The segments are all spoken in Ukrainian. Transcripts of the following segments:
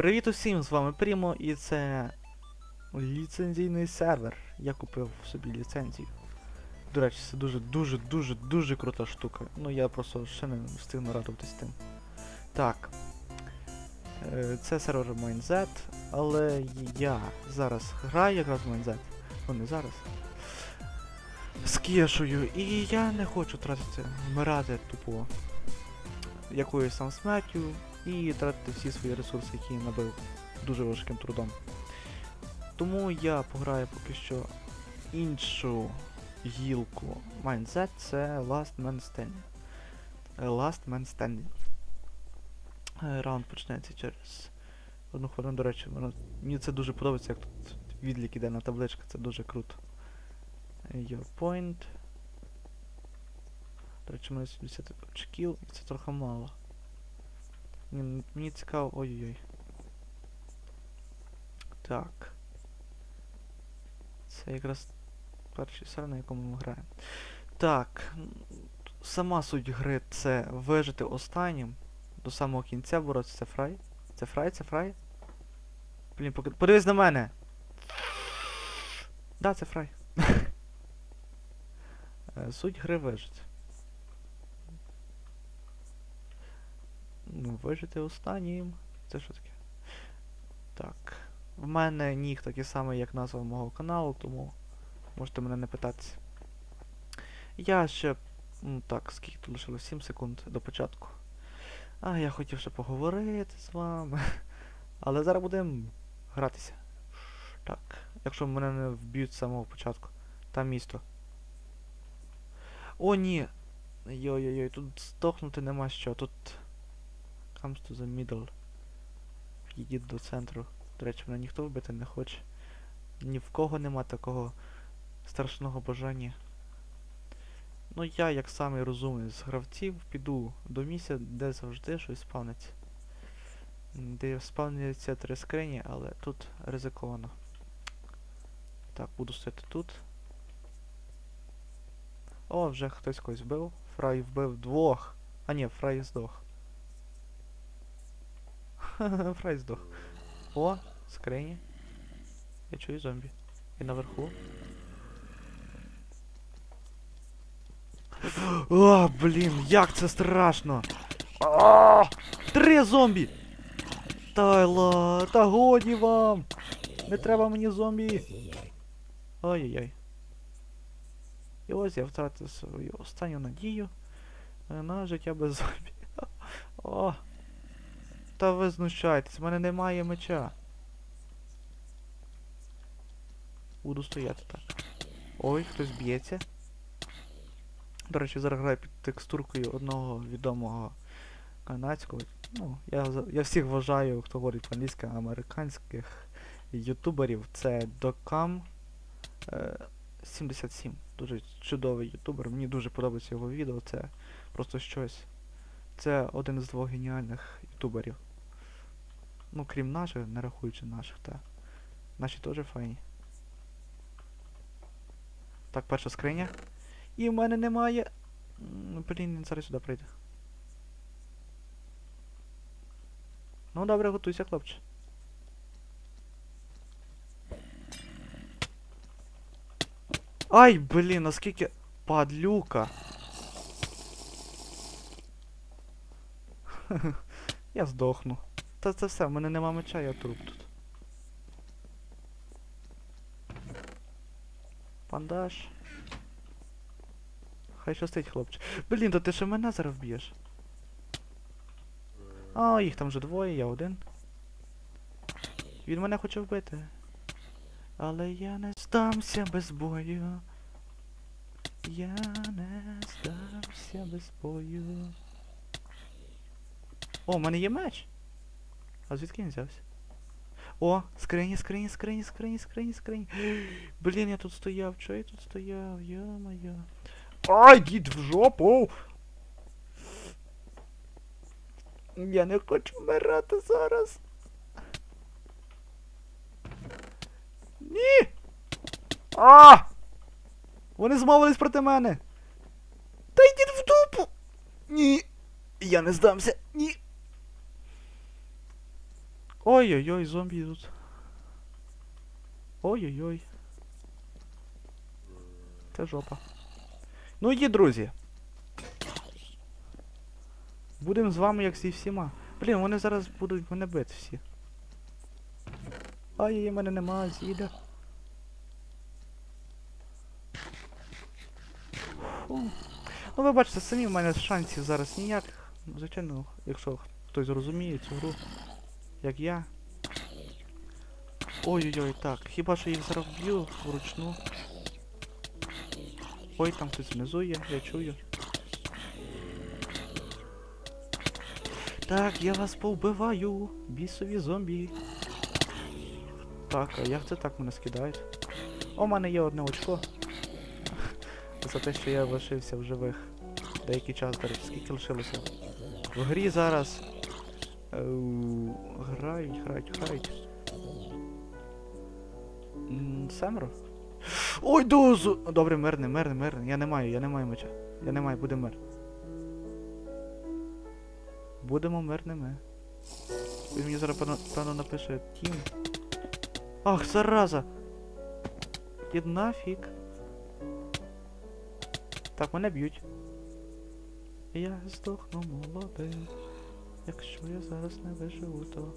Привіт усім, з вами Прімо і це ліцензійний сервер. Я купив собі ліцензію. До речі, це дуже дуже крута штука. Ну я просто ще не встиг нарадуватись тим. Так. Е, Це сервер MineZ, але я зараз граю якраз в MineZ. Ну не зараз. З кешою, і я не хочу тратити, вмирати тупо якоюсь там смертю і тратити всі свої ресурси, які я набив дуже важким трудом. Тому я пограю поки що іншу гілку Mindset, це Last Man Standing. Last Man Standing. Е, Раунд почнеться через одну хвилину, до речі, мені це дуже подобається, як тут відлік іде на табличка, це дуже круто. Your point. До речі, у мене 70 очків, і це трохи мало. Мені, мені цікаво. Ой-ой-ой. Так. Це якраз перший сервер, на якому ми граємо. Так. Сама суть гри це вижити останнім. До самого кінця боротися. Це фрай? Це фрай, це фрай? Блін, поки... подивись на мене! Да, це фрай. Е, Суть гри вижити. Ну, вижити останнім. Це що таке? Так. В мене нік такий самий, як назва мого каналу, тому можете мене не питатися. Я ще. Ну так, скільки тут лишилось 7 секунд до початку. А, я хотів ще поговорити з вами. Але зараз будемо гратися. Так. Якщо мене не вб'ють з самого початку. Там місто. О, ні! Йой-йой-йой, тут здохнути нема що. Тут Comes to the middle. Підіть до центру. До речі, мене ніхто вбити не хоче. Ні в кого нема такого страшного бажання. Ну я, як самий розумний з гравців, піду до місця, де завжди щось спавниться. Де спавняться три скрині, але тут ризиковано. Так, буду стояти тут. О, вже хтось когось вбив. Фрай вбив двох. А ні, Фрай здох. Фрай здох. О, скрині. Я чую зомбі. І наверху. О, блін, як це страшно! А, Три зомбі! Тайла, та годі вам! Не треба мені зомбі! Ой-ой-ой. І ось я втратив свою останню надію е, на життя без зомбі. О! Та ви знущаєтесь, в мене немає меча. Буду стояти так. Ой, хтось б'ється. До речі, зараз граю під текстуркою одного відомого канадського. Ну, я, я всіх вважаю, хто говорить по-англійськи, американських ютуберів. Це е, 77. Дуже чудовий ютубер. Мені дуже подобається його відео. Це просто щось. Це один з двох геніальних ютуберів. Ну, крім наших, не рахуючи наших, та. Наші теж файні. Так, перша скриня. І в мене немає. Блін, він зараз сюди прийде. Ну добре, готуйся, хлопче. Ай, блін, наскільки падлюка. Я здохну. Та це все, в мене нема меча, я труп тут. Пандаж. Хай щастить, хлопче. Блін, то ти ще мене зараз вб'єш. А, їх там вже двоє, я один. Він мене хоче вбити. Але я не здамся без бою. Я не здамся без бою. О, в мене є меч. А звідки він взявся? О, скрині, скрині, скрині, скрині, скрині, скрині. Блін, я тут стояв, чого я тут стояв? Йо-моє. Ай, дід в жопу! Я не хочу вмирати зараз. Ні! А! Вони змовились проти мене. Та йдіть в дупу! Ні! Я не здамся! Ні! Ой-ой-ой, зомбі йдуть. Ой-ой-ой. Це жопа. Ну і друзі. Будемо з вами як зі всіма. Блін, вони зараз будуть мене бити всі. Ай, мене нема, зілля. Ну ви бачите, самі в мене шансів зараз ніяких. Звичайно, якщо хтось розуміє цю гру, як я. Ой-ой-ой, так, хіба що їх зараз б'ю вручну. Ой, там хтось внизу є, я чую. Так, я вас повбиваю, бісові зомбі. Так, а як це так мене скидають? О, у мене є одне очко. За те, що я лишився в живих. Деякий час, до речі, скільки лишилося? В грі зараз. Еу, грають, грають, грають. Семеро? Ой, дозу! Добре, мирне, мирне, мирне. Я не маю, я не маю меча. Я не маю, буде мир. Будемо мирними. Він мені зараз певно, напише тім. Ах, зараза! Іди нафіг. Так, мене б'ють. Я здохну молодим. Якщо я зараз не виживу, то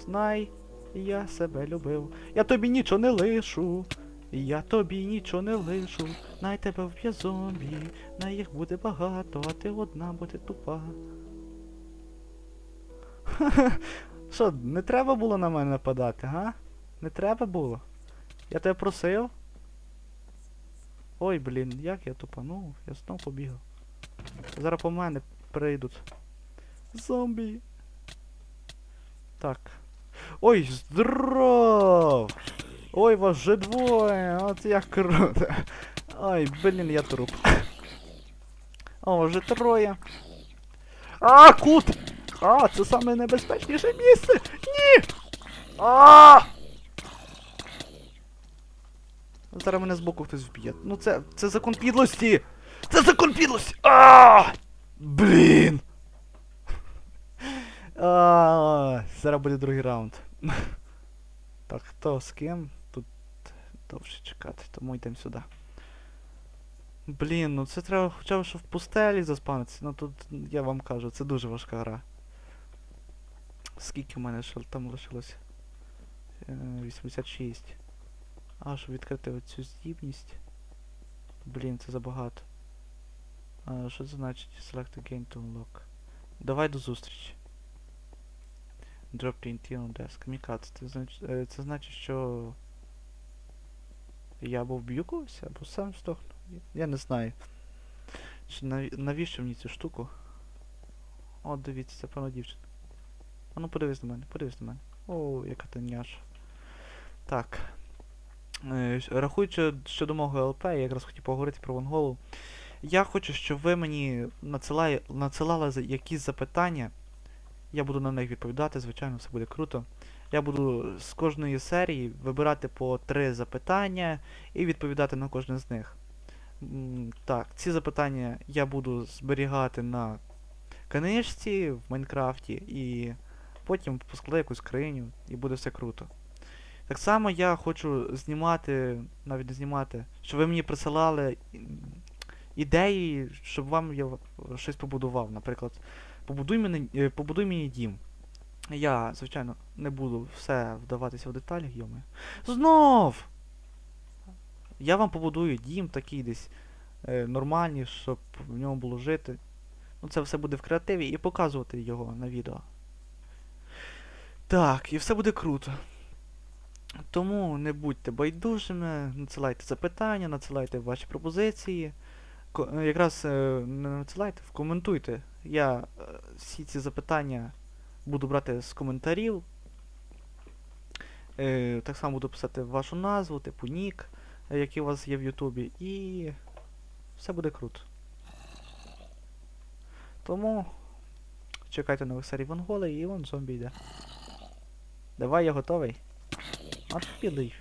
знай, я себе любив. Я тобі нічого не лишу. Я тобі нічого не лишу. Най тебе вб'є зомбі. Най їх буде багато, а ти одна буде тупа. Що, не треба було на мене нападати, га? Не треба було? Я тебе просив? Ой, блін, як я тупанув, я знов побігав. Зараз по мене прийдуть. Зомбі. Так. Ой, здоров! Ой, вас вже двоє! От як круто! Ой, блін, я труп. О, вже троє. А, кут! А, це саме небезпечніше місце! Ні! А! Зараз мене збоку хтось вб'є. Ну це. це закон підлості! Це закон підлості! А! Блін! А, зараз буде другий раунд. Так, хто з ким? Тут довше чекати, тому йдемо сюди. Блін, ну це треба хоча б що в пустелі заспавнитися. Ну тут, я вам кажу, це дуже важка гра. Скільки в мене ще там лишилося? Е, 86. А, щоб відкрити оцю здібність. Блін, це забагато. А, що це значить? Select again to unlock. Давай до зустрічі. Drop TNT on desk. Мікат, це, знач... е, це значить, що... Я або вб'ю когось, або сам здохну. Я не знаю. Чи нав... навіщо мені цю штуку? О, дивіться, це певно дівчина. А ну подивись на мене, подивись на мене. О, яка ти няша. Так. Е, Рахуючи щодо мого ЛП, я якраз хотів поговорити про Вонголу. Я хочу, щоб ви мені надсилає, надсилали якісь запитання. Я буду на них відповідати, звичайно, все буде круто. Я буду з кожної серії вибирати по три запитання і відповідати на кожне з них. Так, ці запитання я буду зберігати на книжці в Майнкрафті і потім поскладаю якусь скриню і буде все круто. Так само я хочу знімати, навіть не знімати, щоб ви мені присилали ідеї, щоб вам я щось побудував. Наприклад, побудуй мені, е, побудуй мені дім. Я, звичайно, не буду все вдаватися в деталі, йоми. Знов! Я вам побудую дім такий десь е, нормальний, щоб в ньому було жити. Ну це все буде в креативі і показувати його на відео. Так, і все буде круто. Тому не будьте байдужими, надсилайте запитання, надсилайте ваші пропозиції. Е, якраз е, не надсилайте, коментуйте. Я е, всі ці запитання буду брати з коментарів. Е, так само буду писати вашу назву, типу нік, е, який у вас є в Ютубі, і все буде круто. Тому чекайте нових серій Вонголи і вон зомбі йде. Давай, я готовий. От підий.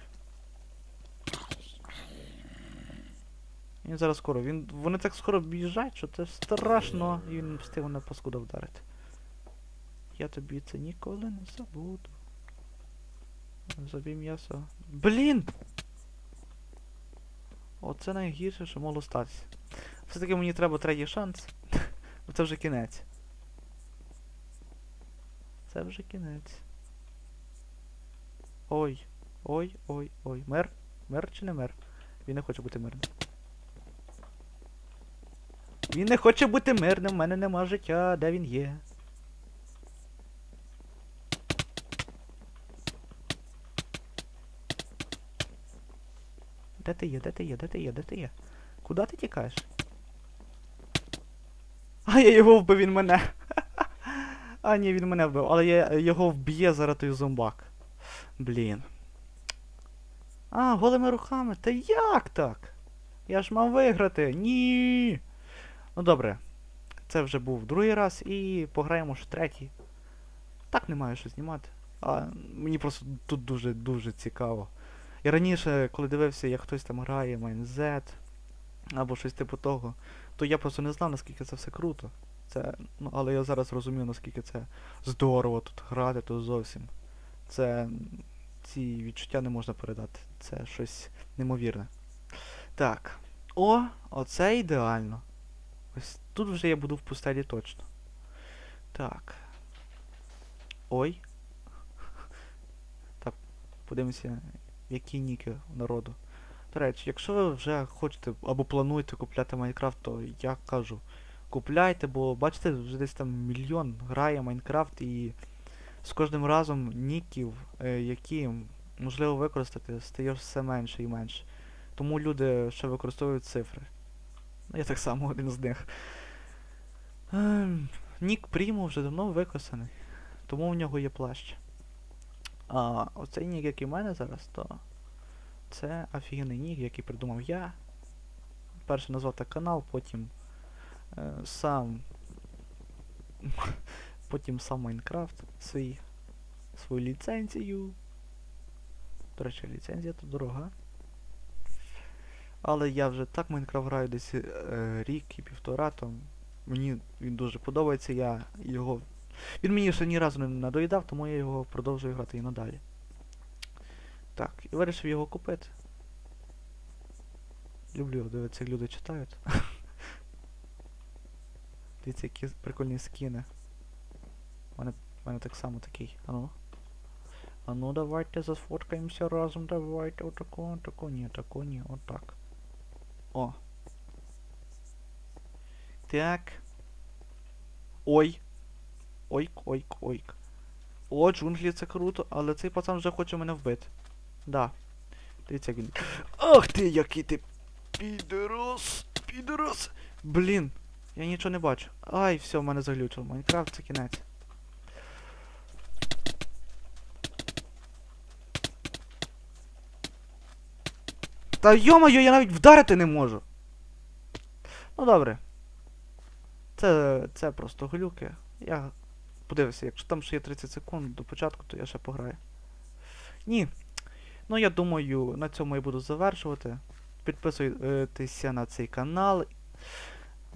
Він зараз скоро. Він, вони так скоро біжать, що це страшно, і він встиг мене паскуда вдарити. Я тобі це ніколи не забуду. Забій м'ясо. Блін! Оце найгірше, що могло статися. Все-таки мені треба третій шанс. Це вже кінець. Це вже кінець. Ой. Ой, ой, ой. Мер? Мер чи не мер? Він не хоче бути мирним. Він не хоче бути мирним, в мене нема життя, де він є. Де ти є, де ти є, де ти є, де ти є? Куди ти тікаєш? А я його вбив, він мене. А, ні, він мене вбив, але я його вб'є зараз той зомбак. Блін. А, голими руками. Та як так? Я ж мав виграти. Ні. Ну добре. Це вже був другий раз і пограємо ж третій. Так не маю що знімати. А мені просто тут дуже-дуже цікаво. Я раніше, коли дивився, як хтось там грає Майнзет або щось типу того, то я просто не знав, наскільки це все круто. Це, ну, але я зараз розумію, наскільки це здорово тут грати, то зовсім. Це. Ці відчуття не можна передати. Це щось неймовірне. Так. О, оце ідеально. Ось тут вже я буду в пустелі точно. Так. Ой. Так, подивимося, які ніки у народу. До речі, якщо ви вже хочете або плануєте купляти Майнкрафт, то я кажу, купляйте, бо бачите, вже десь там мільйон грає Майнкрафт і з кожним разом ніків, е, які можливо використати, стає все менше і менше. Тому люди ще використовують цифри. Я так само один з них. Ем, Нік Прімо вже давно використаний, тому в нього є плащ. А оцей нік, який в мене зараз, то це офігенний нік, який придумав я. Перше назвав так канал, потім е, сам. потім сам Майнкрафт свій, свою ліцензію. До речі, ліцензія то дорога. Але я вже так Майнкрафт граю десь е, рік і півтора, то мені він дуже подобається, я його. Він мені ще ні разу не надоїдав, тому я його продовжую грати і надалі. Так, і вирішив його купити. Люблю дивитися, як люди читають. Дивіться, які прикольні скіни. У мене, мене так само такий. Ану. Ану, давайте засфоткаємося разом, давайте. Отако, отако, ні, отако, ні, отак. О. Так. Ой. Ойк, ойк, ойк. О, джунглі це круто, але цей пацан вже хоче мене вбити. Да. Дивіться, він. Ах ти, який ти підрос! Підрос! Блін, я нічого не бачу. Ай, все, в мене заглючило. Майнкрафт це кінець. Та йо-моє, я навіть вдарити не можу. Ну добре. Це, це просто глюки. Я подивився, якщо там ще є 30 секунд до початку, то я ще пограю. Ні. Ну я думаю, на цьому я буду завершувати. Підписуйтеся на цей канал.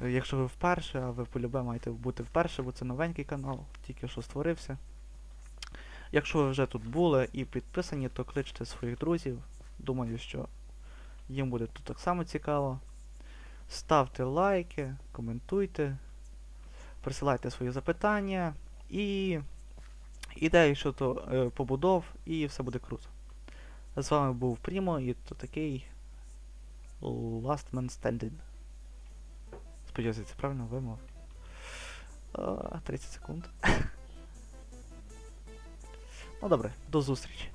Якщо ви вперше, а ви полюбе маєте бути вперше, бо це новенький канал, тільки що створився. Якщо ви вже тут були і підписані, то кличте своїх друзів. Думаю, що їм буде тут так само цікаво. Ставте лайки, коментуйте, присилайте свої запитання і ідеї щодо е, побудов, і все буде круто. З вами був Прімо і то такий Last Man Standing. Сподіваюся, це правильно вимов. 30 секунд. ну добре, до зустрічі.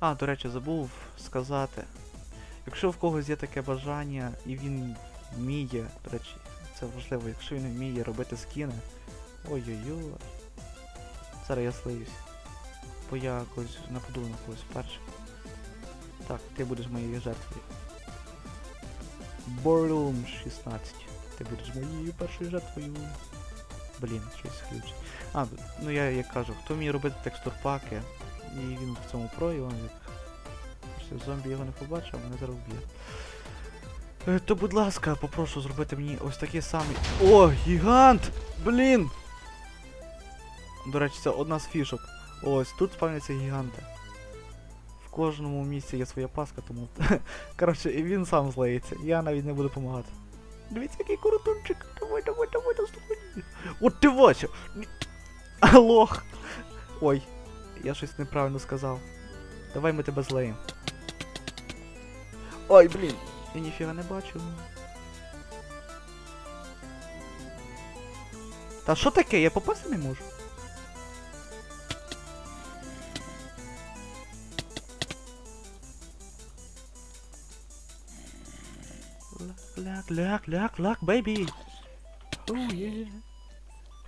А, до речі, забув сказати. Якщо в когось є таке бажання і він вміє, до речі, це важливо, якщо він вміє робити скіни. Ой-ой-ой. Зараз я слиюсь. Бо я когось нападу на когось вперше. Так, ти будеш моєю жертвою. Борлум 16. Ти будеш моєю першою жертвою. Блін, щось ключ. А, ну я як кажу, хто вміє робити текстурпаки, і він в цьому про, і як Щось зомбі його не побачив, мене зараз вб'є. Е, то будь ласка, попрошу зробити мені ось такий самий. О, гігант! Блін! До речі, це одна з фішок. Ось тут спавняться гіганти. В кожному місці є своя паска, тому. Коротше, він сам злається. Я навіть не буду допомагати. Дивіться, який коротунчик. Давай, давай, давай, наступай. От ти бачив! Ні. Лох! Ой, я щось неправильно сказав. Давай ми тебе злеємо. Ой, блін. Я ніфіга не бачу. Та що таке? Я попасти не можу. Ляк, ляк, ляк, ляк, бейбі. Є.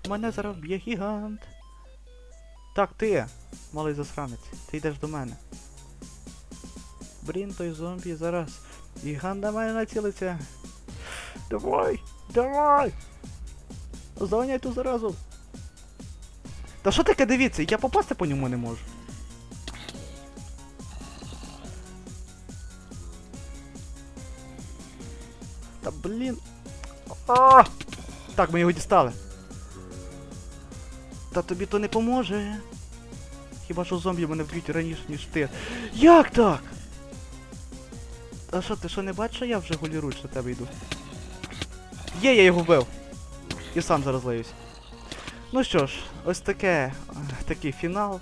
Мене зараз б'є гігант. Так, ти, малий засранець, ти йдеш до мене. Блін, той зомбі зараз. Гігант на мене націлиться. Давай, давай! Зайняй ту заразу. Та що таке дивіться, я попасти по ньому не можу. Та блін. А! Так, ми його дістали. Та тобі то не поможе. Хіба що зомбі мене вб'ють раніше, ніж ти. Як так? А що, ти що не бачиш, що я вже голіруч на тебе йду? Є, я його вбив. І сам зараз леюсь. Ну що ж, ось таке, е, такий фінал.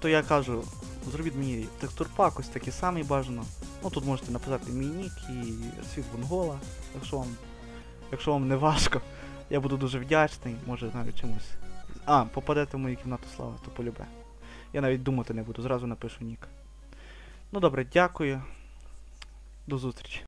То я кажу, зробіть мені текстурпак, ось такий самий бажано. Ну тут можете написати мій нік і світ Вонгола, якщо вам, якщо вам не важко. Я буду дуже вдячний, може навіть чомусь. А, попадете в мою кімнату слава, то полюбе. Я навіть думати не буду, зразу напишу нік. Ну добре, дякую. До зустрічі.